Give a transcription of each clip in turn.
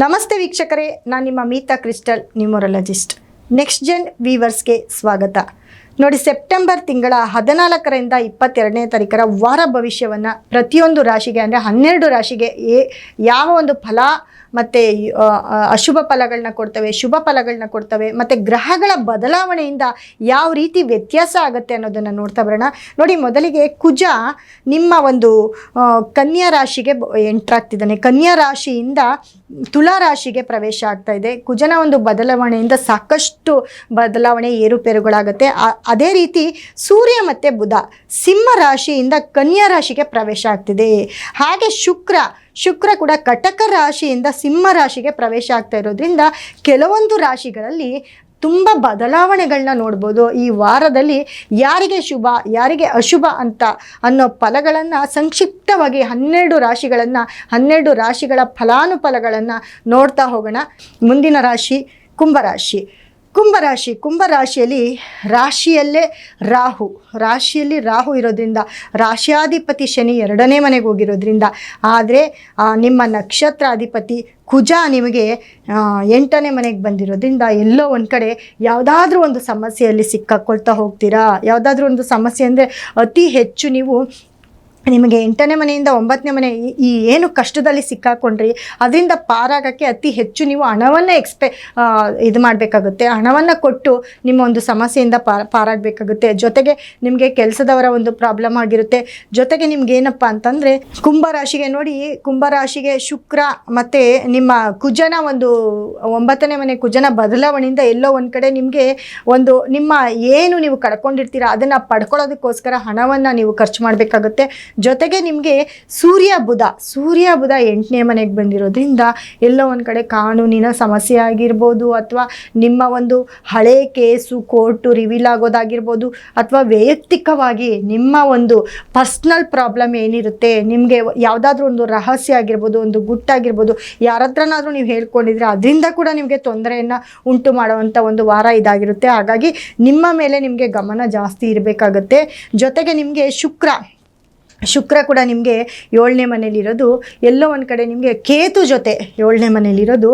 ನಮಸ್ತೆ ವೀಕ್ಷಕರೇ, ನಾನು ನಿಮ್ಮ Meeta Crystal numerologist next gen ವೀವರ್ಸ್ಗೆ ಸ್ವಾಗತ. ನೋಡಿ ಸೆಪ್ಟೆಂಬರ್ ತಿಂಗಳ ಹದಿನಾಲ್ಕರಿಂದ ಇಪ್ಪತ್ತೆರಡನೇ ತಾರೀಕರ ವಾರ ಭವಿಷ್ಯವನ್ನು ಪ್ರತಿಯೊಂದು ರಾಶಿಗೆ, ಅಂದರೆ ಹನ್ನೆರಡು ರಾಶಿಗೆ ಯಾವ ಒಂದು ಫಲ ಮತ್ತು ಅಶುಭ ಫಲಗಳನ್ನ ಕೊಡ್ತವೆ, ಶುಭ ಫಲಗಳನ್ನ ಕೊಡ್ತವೆ, ಮತ್ತು ಗ್ರಹಗಳ ಬದಲಾವಣೆಯಿಂದ ಯಾವ ರೀತಿ ವ್ಯತ್ಯಾಸ ಆಗುತ್ತೆ ಅನ್ನೋದನ್ನು ನೋಡ್ತಾ ಬರೋಣ. ನೋಡಿ, ಮೊದಲಿಗೆ ಕುಜ ನಿಮ್ಮ ಒಂದು ಕನ್ಯಾ ರಾಶಿಗೆ ಎಂಟ್ರ್ ಆಗ್ತಿದ್ದಾನೆ ಕನ್ಯಾ ರಾಶಿಯಿಂದ ತುಲಾ ರಾಶಿಗೆ ಪ್ರವೇಶ ಆಗ್ತಾ ಇದೆ. ಕುಜನ ಒಂದು ಬದಲಾವಣೆಯಿಂದ ಸಾಕಷ್ಟು ಬದಲಾವಣೆ ಏರುಪೇರುಗಳಾಗುತ್ತೆ. ಅದೇ ರೀತಿ ಸೂರ್ಯ ಮತ್ತು ಬುಧ, ಸಿಂಹ ರಾಶಿಯಿಂದ ಕನ್ಯಾ ರಾಶಿಗೆ ಪ್ರವೇಶ ಆಗ್ತಿದೆ. ಹಾಗೆ ಶುಕ್ರ ಶುಕ್ರ ಕೂಡ ಕಟಕ ರಾಶಿಯಿಂದ ಸಿಂಹ ರಾಶಿಗೆ ಪ್ರವೇಶ ಆಗ್ತಾ ಇರೋದ್ರಿಂದ ಕೆಲವೊಂದು ರಾಶಿಗಳಲ್ಲಿ ತುಂಬ ಬದಲಾವಣೆಗಳನ್ನ ನೋಡ್ಬೋದು. ಈ ವಾರದಲ್ಲಿ ಯಾರಿಗೆ ಶುಭ, ಯಾರಿಗೆ ಅಶುಭ ಅಂತ ಅನ್ನೋ ಫಲಗಳನ್ನು ಸಂಕ್ಷಿಪ್ತವಾಗಿ ಹನ್ನೆರಡು ರಾಶಿಗಳನ್ನು, ಹನ್ನೆರಡು ರಾಶಿಗಳ ಫಲಾನುಫಲಗಳನ್ನು ನೋಡ್ತಾ ಹೋಗೋಣ. ಮುಂದಿನ ರಾಶಿ ಕುಂಭರಾಶಿ ಕುಂಭರಾಶಿ, ಕುಂಭರಾಶಿಯಲ್ಲಿ ರಾಶಿಯಲ್ಲೇ ರಾಹು. ರಾಶಿಯಲ್ಲಿ ರಾಹು ಇರೋದ್ರಿಂದ ರಾಶಿಯಾಧಿಪತಿ ಶನಿ ಎರಡನೇ ಮನೆಗೆ ಹೋಗಿರೋದ್ರಿಂದ, ಆದರೆ ನಿಮ್ಮ ನಕ್ಷತ್ರಾಧಿಪತಿ ಕುಜ ನಿಮಗೆ ಎಂಟನೇ ಮನೆಗೆ ಬಂದಿರೋದ್ರಿಂದ ಎಲ್ಲೋ ಒಂದು ಕಡೆ ಯಾವುದಾದ್ರೂ ಒಂದು ಸಮಸ್ಯೆಯಲ್ಲಿ ಸಿಕ್ಕಾಕೊಳ್ತಾ ಹೋಗ್ತೀರಾ? ಯಾವುದಾದ್ರೂ ಒಂದು ಸಮಸ್ಯೆ ಅಂದರೆ ಅತಿ ಹೆಚ್ಚು ನೀವು ನಿಮಗೆ ಎಂಟನೇ ಮನೆಯಿಂದ ಒಂಬತ್ತನೇ ಮನೆ ಈ- ಏನು ಕಷ್ಟದಲ್ಲಿ ಸಿಕ್ಕಾಕೊಂಡ್ರಿ, ಅದರಿಂದ ಪಾರಾಗಕ್ಕೆ ಅತಿ ಹೆಚ್ಚು ನೀವು ಹಣವನ್ನು ಎಕ್ಸ್ಪೆ ಇದು ಮಾಡಬೇಕಾಗುತ್ತೆ. ಹಣವನ್ನು ಕೊಟ್ಟು ನಿಮ್ಮ ಒಂದು ಸಮಸ್ಯೆಯಿಂದ ಪಾರಾಗಬೇಕಾಗುತ್ತೆ. ಜೊತೆಗೆ ನಿಮಗೆ ಕೆಲಸದವರ ಒಂದು ಪ್ರಾಬ್ಲಮ್ ಆಗಿರುತ್ತೆ. ಜೊತೆಗೆ ನಿಮ್ಗೆ ಏನಪ್ಪ ಅಂತಂದರೆ ಕುಂಭರಾಶಿಗೆ ನೋಡಿ ಕುಂಭರಾಶಿಗೆ ಶುಕ್ರ ಮತ್ತು ನಿಮ್ಮ ಕುಜನ ಒಂದು ಒಂಬತ್ತನೇ ಮನೆ ಕುಜನ ಬದಲಾವಣೆಯಿಂದ ಎಲ್ಲೋ ಒಂದು ಕಡೆ ನಿಮಗೆ ಒಂದು ನಿಮ್ಮ ಏನು ನೀವು ಕಳ್ಕೊಂಡಿರ್ತೀರ, ಅದನ್ನು ಪಡ್ಕೊಳ್ಳೋದಕ್ಕೋಸ್ಕರ ಹಣವನ್ನು ನೀವು ಖರ್ಚು ಮಾಡಬೇಕಾಗುತ್ತೆ. ಜೊತೆಗೆ ನಿಮಗೆ ಸೂರ್ಯ ಬುಧ ಸೂರ್ಯ ಬುಧ ಎಂಟನೇ ಮನೆಗೆ ಬಂದಿರೋದ್ರಿಂದ ಎಲ್ಲೋ ಒಂದು ಕಡೆ ಕಾನೂನಿನ ಸಮಸ್ಯೆ ಆಗಿರ್ಬೋದು ಅಥವಾ ನಿಮ್ಮ ಒಂದು ಹಳೆ ಕೇಸು, ಕೋರ್ಟು ರಿವೀಲ್ ಆಗೋದಾಗಿರ್ಬೋದು ಅಥವಾ ವೈಯಕ್ತಿಕವಾಗಿ ನಿಮ್ಮ ಒಂದು ಪರ್ಸ್ನಲ್ ಪ್ರಾಬ್ಲಮ್ ಏನಿರುತ್ತೆ, ನಿಮಗೆ ಯಾವುದಾದ್ರೂ ಒಂದು ರಹಸ್ಯ ಆಗಿರ್ಬೋದು, ಒಂದು ಗುಟ್ಟಾಗಿರ್ಬೋದು ಯಾರ ಹತ್ರನಾದರೂ ನೀವು ಹೇಳ್ಕೊಂಡಿದ್ರೆ ಅದರಿಂದ ಕೂಡ ನಿಮಗೆ ತೊಂದರೆಯನ್ನು ಉಂಟು ಮಾಡುವಂಥ ಒಂದು ವಾರ ಇದಾಗಿರುತ್ತೆ. ಹಾಗಾಗಿ ನಿಮ್ಮ ಮೇಲೆ ನಿಮಗೆ ಗಮನ ಜಾಸ್ತಿ ಇರಬೇಕಾಗುತ್ತೆ. ಜೊತೆಗೆ ನಿಮಗೆ ಶುಕ್ರ ಶುಕ್ರ ಕೂಡ ನಿಮಗೆ ಏಳನೇ ಮನೇಲಿರೋದು ಎಲ್ಲೋ ಒಂದು ಕಡೆ ನಿಮಗೆ ಕೇತು ಜೊತೆ ಏಳನೇ ಮನೇಲಿರೋದು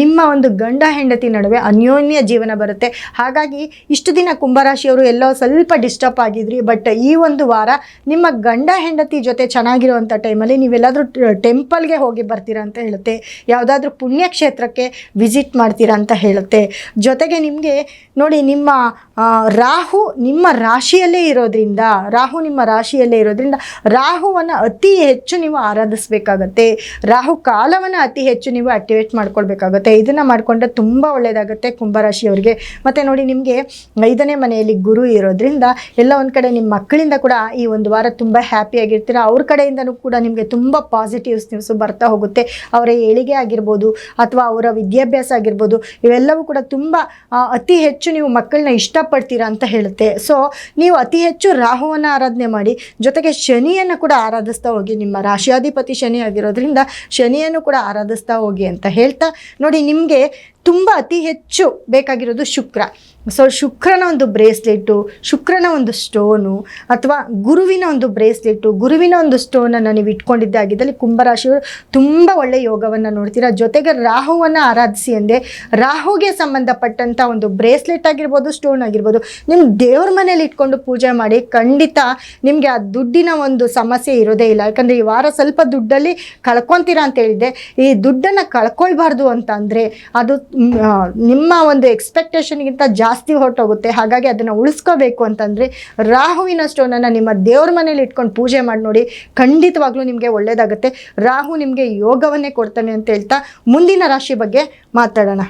ನಿಮ್ಮ ಒಂದು ಗಂಡ ಹೆಂಡತಿ ನಡುವೆ ಅನ್ಯೋನ್ಯ ಜೀವನ ಬರುತ್ತೆ. ಹಾಗಾಗಿ ಇಷ್ಟು ದಿನ ಕುಂಭರಾಶಿಯವರು ಎಲ್ಲೋ ಸ್ವಲ್ಪ ಡಿಸ್ಟರ್ಬ್ ಆಗಿದ್ರಿ ಬಟ್ ಈ ಒಂದು ವಾರ ನಿಮ್ಮ ಗಂಡ ಹೆಂಡತಿ ಜೊತೆ ಚೆನ್ನಾಗಿರುವಂಥ ಟೈಮಲ್ಲಿ ನೀವೆಲ್ಲಾದರೂ ಟೆಂಪಲ್ಗೆ ಹೋಗಿ ಬರ್ತೀರಾ ಅಂತ ಹೇಳುತ್ತೆ. ಯಾವುದಾದ್ರೂ ಪುಣ್ಯಕ್ಷೇತ್ರಕ್ಕೆ ವಿಸಿಟ್ ಮಾಡ್ತೀರಾ ಅಂತ ಹೇಳುತ್ತೆ. ಜೊತೆಗೆ ನಿಮಗೆ ನೋಡಿ ನಿಮ್ಮ ರಾಹು ನಿಮ್ಮ ರಾಶಿಯಲ್ಲೇ ಇರೋದ್ರಿಂದ, ರಾಹು ನಿಮ್ಮ ರಾಶಿಯಲ್ಲೇ ಇರೋದ್ರಿಂದ ರಾಹುವನ್ನು ಅತಿ ಹೆಚ್ಚು ನೀವು ಆರಾಧಿಸ್ಬೇಕಾಗತ್ತೆ. ರಾಹು ಕಾಲವನ್ನು ಅತಿ ಹೆಚ್ಚು ನೀವು ಆಕ್ಟಿವೇಟ್ ಮಾಡ್ಕೊಳ್ಬೇಕಾಗತ್ತೆ. ಇದನ್ನು ಮಾಡಿಕೊಂಡ್ರೆ ತುಂಬ ಒಳ್ಳೆಯದಾಗುತ್ತೆ ಕುಂಭರಾಶಿಯವರಿಗೆ. ಮತ್ತು ನೋಡಿ ನಿಮಗೆ ಐದನೇ ಮನೆಯಲ್ಲಿ ಗುರು ಇರೋದ್ರಿಂದ ಎಲ್ಲ ಒಂದು ಕಡೆ ನಿಮ್ಮ ಮಕ್ಕಳಿಂದ ಕೂಡ ಈ ಒಂದು ವಾರ ತುಂಬ ಹ್ಯಾಪಿಯಾಗಿರ್ತೀರ ಅವ್ರ ಕಡೆಯಿಂದನೂ ಕೂಡ ನಿಮಗೆ ತುಂಬ ಪಾಸಿಟಿವ್ಸ್ ನ್ಯೂಸು ಬರ್ತಾ ಹೋಗುತ್ತೆ. ಅವರ ಏಳಿಗೆ ಆಗಿರ್ಬೋದು ಅಥವಾ ಅವರ ವಿದ್ಯಾಭ್ಯಾಸ ಆಗಿರ್ಬೋದು ಇವೆಲ್ಲವೂ ಕೂಡ ತುಂಬ ಅತಿ ಹೆಚ್ಚು ನೀವು ಮಕ್ಕಳನ್ನ ಇಷ್ಟಪಡ್ತೀರಾ ಅಂತ ಹೇಳುತ್ತೆ. ಸೊ ನೀವು ಅತಿ ಹೆಚ್ಚು ರಾಹುವನ್ನು ಆರಾಧನೆ ಮಾಡಿ, ಜೊತೆಗೆ ಶನಿಯನ್ನು ಕೂಡ ಆರಾಧಿಸ್ತಾ ಹೋಗಿ, ನಿಮ್ಮ ರಾಶಿಯಾಧಿಪತಿ ಶನಿ ಆಗಿರೋದ್ರಿಂದ ಶನಿಯನ್ನು ಕೂಡ ಆರಾಧಿಸ್ತಾ ಹೋಗಿ ಅಂತ ಹೇಳ್ತಾ ನೋಡಿ, ನಿಮಗೆ ತುಂಬ ಅತಿ ಹೆಚ್ಚು ಬೇಕಾಗಿರೋದು ಶುಕ್ರ. ಸೊ ಶುಕ್ರನ ಒಂದು ಬ್ರೇಸ್ಲೆಟ್ಟು ಶುಕ್ರನ ಒಂದು ಸ್ಟೋನು ಅಥವಾ ಗುರುವಿನ ಒಂದು ಬ್ರೇಸ್ಲೆಟ್ಟು ಗುರುವಿನ ಒಂದು ಸ್ಟೋನನ್ನು ನೀವು ಇಟ್ಕೊಂಡಿದ್ದೆ ಆಗಿದ್ದಲ್ಲಿ ಕುಂಭರಾಶಿಯವರು ತುಂಬ ಒಳ್ಳೆಯ ಯೋಗವನ್ನು ನೋಡ್ತೀರಾ. ಜೊತೆಗೆ ರಾಹುವನ್ನು ಆರಾಧಿಸಿ ಅಂದೆ, ರಾಹುಗೆ ಸಂಬಂಧಪಟ್ಟಂಥ ಒಂದು ಬ್ರೇಸ್ಲೆಟ್ ಆಗಿರ್ಬೋದು, ಸ್ಟೋನ್ ಆಗಿರ್ಬೋದು ನಿಮ್ಮ ದೇವ್ರ ಮನೇಲಿ ಇಟ್ಕೊಂಡು ಪೂಜೆ ಮಾಡಿ ಖಂಡಿತ ನಿಮಗೆ ಆ ದುಡ್ಡಿನ ಒಂದು ಸಮಸ್ಯೆ ಇರೋದೇ ಇಲ್ಲ. ಯಾಕಂದರೆ ಈ ವಾರ ಸ್ವಲ್ಪ ದುಡ್ಡಲ್ಲಿ ಕಳ್ಕೊತೀರಾ ಅಂತ ಹೇಳಿದ್ದೆ. ಈ ದುಡ್ಡನ್ನು ಕಳ್ಕೊಳ್ಬಾರ್ದು ಅಂತ ಅಂದರೆ ಅದು ನಿಮ್ಮ ಒಂದು ಎಕ್ಸ್ಪೆಕ್ಟೇಷನ್ಗಿಂತ ಜಾಸ್ತಿ ಹೊರಟೋಗುತ್ತೆ. ಹಾಗಾಗಿ ಅದನ್ನು ಉಳಿಸ್ಕೋಬೇಕು ಅಂತಂದರೆ ರಾಹುವಿನ ಸ್ಟೋನನ್ನು ನಿಮ್ಮ ದೇವ್ರ ಮನೇಲಿ ಇಟ್ಕೊಂಡು ಪೂಜೆ ಮಾಡಿ ನೋಡಿ ಖಂಡಿತವಾಗ್ಲೂ ನಿಮಗೆ ಒಳ್ಳೆಯದಾಗುತ್ತೆ ರಾಹು ನಿಮಗೆ ಯೋಗವನ್ನೇ ಕೊಡ್ತಾನೆ ಅಂತ ಹೇಳ್ತಾ ಮುಂದಿನ ರಾಶಿ ಬಗ್ಗೆ ಮಾತಾಡೋಣ.